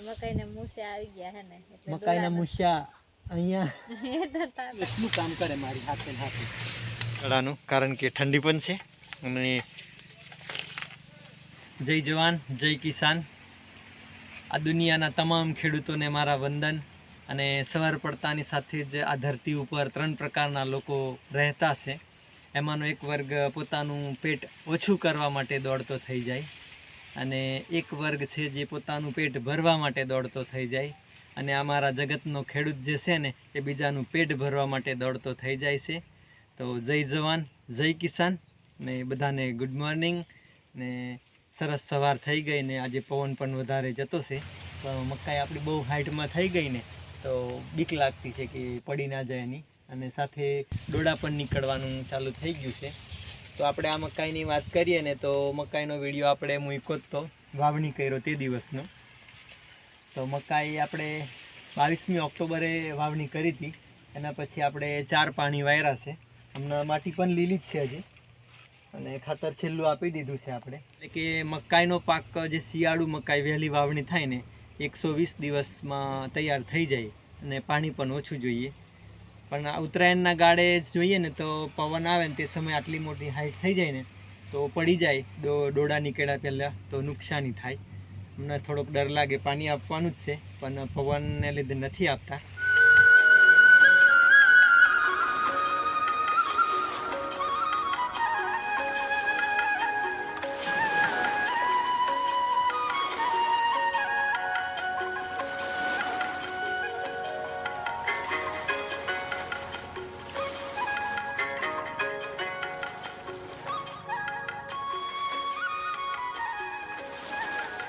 મકાઈને મૂસે આવી ગયા હે ને મકાઈના મૂછ્યા અહીંયા. એટલું કામ કરે મારી હાથે હાથે. કળાનું કારણ કે ઠંડી પણ છે. અને જય જવાન જય કિસાન. આ દુનિયાના તમામ ખેડૂતોને મારા વંદન. અને સવાર પડતાની સાથે જ આ ધરતી ઉપર ત્રણ પ્રકારના લોકો રહેતા છે. એમાંનો એક વર્ગ પોતાનું પેટ ઓછું કરવા માટે દોડતો થઈ જાય. અને એક વર્ગ છે જે પોતાનું પેટ ભરવા માટે દોડતો થઈ જાય. અને અમારા જગતનો ખેડૂત જે છે ને, એ બીજાનું પેટ ભરવા માટે દોડતો થઈ જાય છે. તો જય જવાન, જય કિસાન ને બધાને ગુડ મોર્નિંગ ને સરસ સવાર થઈ ગઈ ને આજે પવન પણ વધારે જતો છે. પણ મકાઈ આપણી બહુ હાઇટમાં થઈ ગઈ ને, તો બીક લાગતી છે કે પડી ના જાય એની. અને સાથે ડોડા પણ નીકળવાનું ચાલુ થઈ ગયું છે. તો આપણે આ મકાઈની વાત કરીએ ને તો મકાઈનો વીડિયો આપણે મૂક્યો જ તો, વાવણી કર્યો તે દિવસનો. તો મકાઈ આપણે બાવીસમી ઓક્ટોબરે વાવણી કરી હતી, એના પછી આપણે ચાર પાણી વાયરા છે. હમણાં માટી પણ લીલી જ છે હજી. અને ખાતર છેલ્લું આપી દીધું છે આપણે. એટલે કે મકાઈનો પાક જે શિયાળુ મકાઈ વહેલી વાવણી થાય ને, એકસો વીસ દિવસમાં તૈયાર થઈ જાય અને પાણી પણ ઓછું જોઈએ. પણ ઉત્તરાયણના ગાળે જ જોઈએ ને તો પવન આવે ને તે સમયે આટલી મોટી હાઈટ થઈ જાય ને તો પડી જાય, દો ડોડા નીકળ્યા પહેલાં તો નુકસાની થાય. અમને થોડોક ડર લાગે પાણી આપવાનું જ છે, પણ પવનને લીધે નથી આપતા.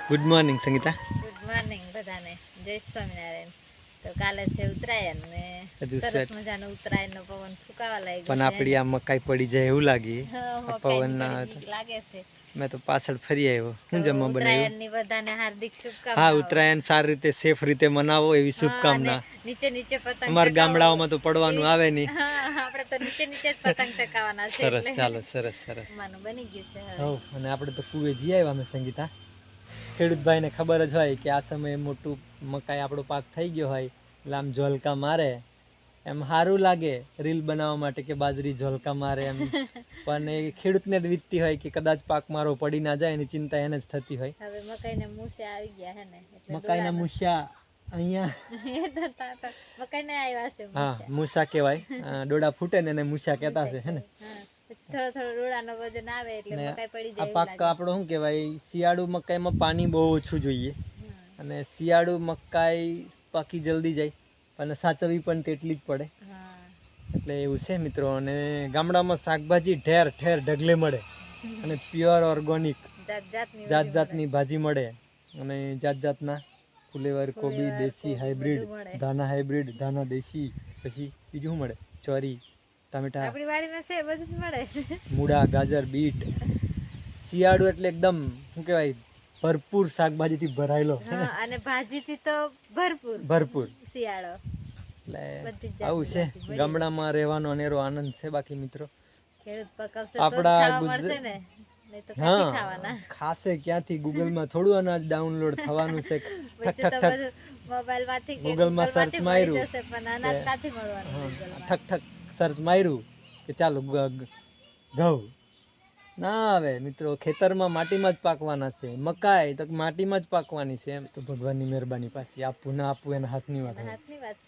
Good morning Sangeeta good morning બધાને. જય સ્વામિનારાયણ. તો કાલે છે ઉત્તરાયણ ને સરસ. મજાનો ઉત્તરાયણનો પવન ફૂંકાવા લાગ્યો પણ આપડી આ મકાઈ પડી જાય એવું લાગી. હા, થોડી બીક લાગે છે. મેં તો પાછળ ફરી આવ્યો. શું જમવા બનાવ્યું ઉત્તરાયણની બધાને હાર્દિક હા ઉત્તરાયણ સારી રીતે સેફ રીતે મનાવો એવી શુભકામના. નીચે નીચે પતંગ અમાર ગામડાઓમાં તો પડવાનું આવે નહીં. આપણે તો નીચે નીચે જ પતંગ ચકાવવાના છે સરસ ચાલો સરસ સરસ. માનું બની ગયું છે હવે. હવ અને આપણે તો કુવે જી આવ્યા અમે સંગીતા. ખેડૂત ભાઈને ખબર જ હોય કે આ સમયે મોટું મકાઈ આપણો પાક થઈ ગયો હોય એટલે આમ ઝોલકા મારે. એમ સારું લાગે રીલ બનાવવા માટે કે બાજરી ઝોલકા મારે એમ. પણ એ ખેડૂતને જ વીતતી હોય કે કદાચ પાક મારો પડી ના જાય એની ચિંતા એને જ થતી હોય. હવે મકાઈને મૂસે આવી ગયા હે ને મકાઈના મૂસ્યા અહીંયા. મકાઈને આવ્યા છે હા. મૂછા કહેવાય. ડોડા ફૂટે ને એને મૂસા કહેતા છે હે ને? થોડો થોડો ડોળાનો વજન આવે એટલે મકાઈ પડી આ પાક આપણો શું કહેવાય? શિયાળુ મકાઈમાં પાણી બહુ ઓછું જોઈએ. અને શિયાળુ મકાઈ પાકી જલ્દી જાય અને સાચવવી પણ તેટલી જ પડે. એટલે એવું છે મિત્રો. અને ગામડામાં શાકભાજી ઠેર ઠેર ઢગલે મળે. અને પ્યોર ઓર્ગોનિક. જાત જાતની ભાજી મળે. અને જાત જાતના ફુલેવર કોબી દેશી હાઇબ્રિડ ધાના હાઇબ્રિડ ધાના દેશી પછી બીજું શું મળે? ચોરી. ટામેટા આપણી વાડીમાં છે બધું જ મળે. મૂળા ગાજર બીટ શિયાળુ એટલે એકદમ શું કહેવાય ભરપૂર શાકભાજીથી ભરાયેલો. અને ભાજીથી તો ભરપૂર ભરપૂર. શિયાળો. એટલે આવું છે. ગામડામાં રહેવાનો અનેરો આનંદ છે બાકી મિત્રો. આપણા ખાવા ગુજરા- મળશે ને. નહીં તો ક્યાંથી હા ખાસે ક્યાંથી? ગૂગલમાં થોડું અનાજ ડાઉનલોડ થવાનું છે. ઠક ઠક ઠક. મોબાઈલમાંથી ગૂગલમાં સર્ચ માર્યું? ઠક ઠક. સર્ચ માર્યું કે ચાલો ઘઉં. ના આવે મિત્રો ખેતરમાં માટીમાં જ પાકવાના છે. મકાઈ તો માટીમાં જ પાકવાની છે એમ. તો ભગવાનની મહેરબાની પાછી આપવું ના આપવું એના હાથની વાત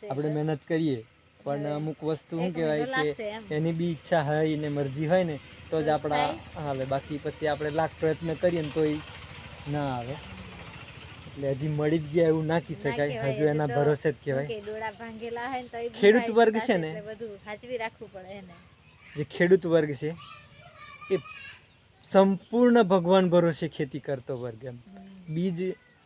આપણે મહેનત કરીએ પણ અમુક વસ્તુ શું કહેવાય કે એની બી ઈચ્છા હોય ને મરજી હોય ને તો જ આપણા આવે બાકી પછી આપણે લાખ પ્રયત્ન કરીએ ને તોય ના આવે. એટલે હજી મળી જ ગયા એવું ના કહી શકાય હજુ એના ભરોસે જ કહેવાય. ડોળા ભાંગેલા હોય ને તો ખેડૂત વર્ગ છે ને, બધું સાચવી રાખવું પડે એને. જે ખેડૂત વર્ગ છે એ સંપૂર્ણ ભગવાન ભરોસે ખેતી કરતો વર્ગ એમ. બીજ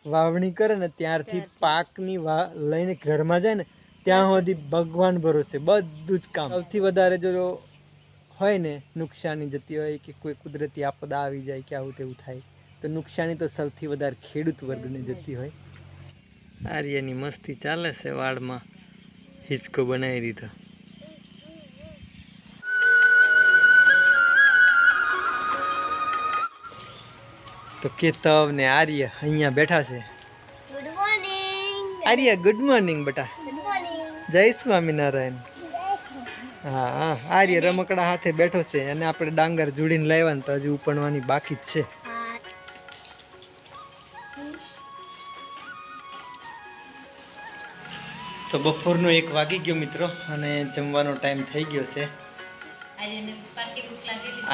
વાવણી કરે ને ત્યારથી ત્યારથી. પાકની વા લઈને ઘરમાં જાય ને ત્યાં સુધી ભગવાન ભરોસે બધું જ કામ. સૌથી વધારે જો હોય ને નુકસાની જતી હોય કે કોઈ કુદરતી આપદા આવી જાય કે આવું તેવું થાય તો નુકસાની તો સૌથી વધારે ખેડૂત વર્ગને જતી હોય. આર્યની મસ્તી ચાલે છે વાળમાં. હિંચકો બનાવી દીધો. તો કેતવ ને આર્ય અહીંયા બેઠા છે. આર્ય ગુડ મોર્નિંગ બેટા. જય સ્વામિનારાયણ. હા હા. આર્ય રમકડા હાથે બેઠો છે અને આપણે ડાંગર જોડીને લાવ્યા ને તો હજી ઉપણવાની બાકી જ છે. તો બપોરનો એક વાગી ગયો મિત્રો અને જમવાનો ટાઈમ થઈ ગયો છે.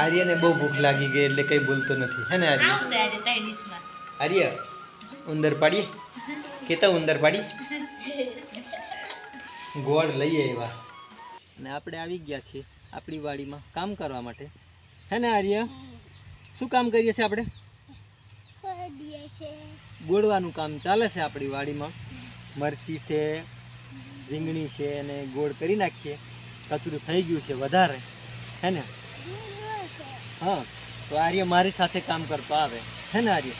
આર્યને બહુ ભૂખ લાગી ગઈ એટલે કંઈ બોલતો નથી. હે ને આર્ય? આર્ય ઉંદર પાડીએ કેતા ઉંદર પાડી? ગોળ લઈએ એવા અને આપણે આવી ગયા છીએ આપણી વાડીમાં કામ કરવા માટે. હે ને આર્ય? શું કામ કરીએ છીએ આપણે? ગોળવાનું કામ ચાલે છે આપણી વાડીમાં. મરચી છે રીંગણી છે અને ગોળ કરી નાખીએ. કચરું થઈ ગયું છે વધારે. હે ને? હા તો આર્ય મારી સાથે કામ કરતો આવે. હે ને આર્ય?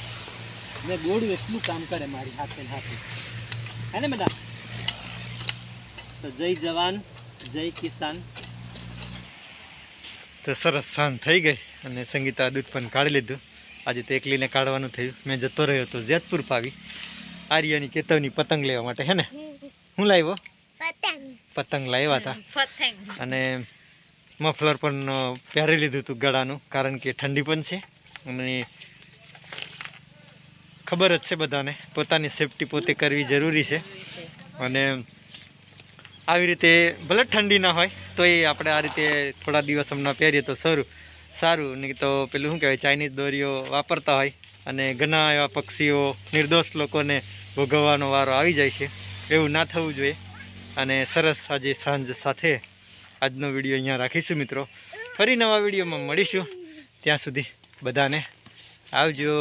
મેં ગોળું એટલું કામ કરે મારી હાથે સાથે હાથે. હે ને બેટા તો જય જવાન જય કિસાન. તો સરસ સાંજ થઈ ગઈ અને સંગીતા દૂધ પણ કાઢી લીધું. આજે તો એકલીને કાઢવાનું થયું. મેં જતો રહ્યો તો જેતપુર પાવી. આર્યની કેતવની પતંગ લેવા માટે હે ને? હું લાવ્યો? પતંગ. લાવ્યા હતા. પતંગ. અને મફલર પણ પહેરી લીધું હતું ગળાનું કારણ કે ઠંડી પણ છે. અને ખબર જ છે બધાને પોતાની સેફટી પોતે કરવી જરૂરી છે. અને આવી રીતે ભલે ઠંડી ના હોય તો એ આપણે આ રીતે થોડા દિવસ હમણાં પહેરીએ તો સારું. સારું નહીં તો પેલું શું કહેવાય ચાઇનીઝ દોરીઓ વાપરતા હોય. અને ઘણા એવા પક્ષીઓ નિર્દોષ લોકોને ભોગવવાનો વારો આવી જાય છે. એવું ના થવું જોઈએ. અને સરસ આજે સાંજ સાથે આજનો વીડિયો અહીંયા રાખીશું મિત્રો. ફરી નવા વિડીયોમાં મળીશું. ત્યાં સુધી બધાને આવજો.